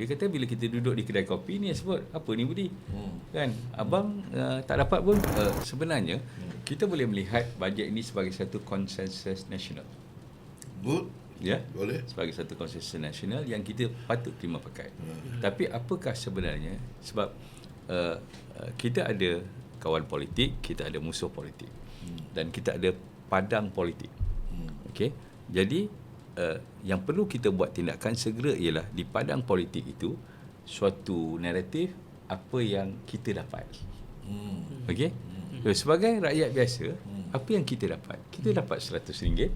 dia kata bila kita duduk di kedai kopi ni sebut apa ni Budi? Hmm. kan? Abang uh, tak dapat pun uh, sebenarnya kita boleh melihat bajet ini sebagai satu konsensus nasional Good. ya? Boleh. sebagai satu konsensus nasional yang kita patut terima pakai. Hmm. tapi apakah sebenarnya? Sebab uh, uh, kita ada kawan politik kita ada musuh politik. Dan kita ada padang politik. Hmm. okey? Jadi uh, yang perlu kita buat tindakan segera ialah di padang politik itu suatu naratif apa yang kita dapat Hmm. okey so, sebagai rakyat biasa Hmm. apa yang kita dapat kita dapat RM100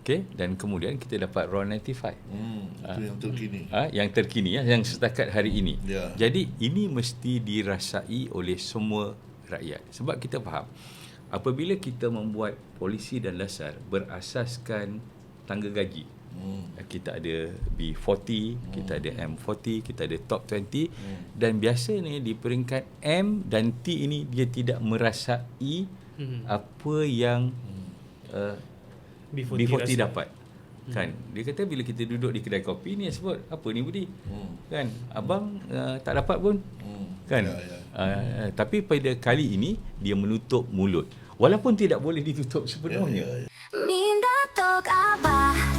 okey dan kemudian kita dapat raw 95 Hmm. Itu yang terkini. ha, yang terkini ya yang setakat hari ini. Ya. Jadi ini mesti dirasai oleh semua rakyat. Sebab kita faham apabila kita membuat polisi dan dasar berasaskan tangga gaji. Hmm. Kita ada B40, kita ada M40, kita ada top 20 Hmm. dan biasanya di peringkat M dan T ini dia tidak merasai Hmm. apa yang uh, B40 B40 rasa. dapat kan dia kata bila kita duduk di kedai kopi ni sebut apa ni Budi Hmm. kan abang uh, tak dapat pun Hmm. kan Ya, ya. Uh, tapi pada kali ini dia menutup mulut walaupun tidak boleh ditutup Ya, sepenuhnya ya, ya. Gusto ka?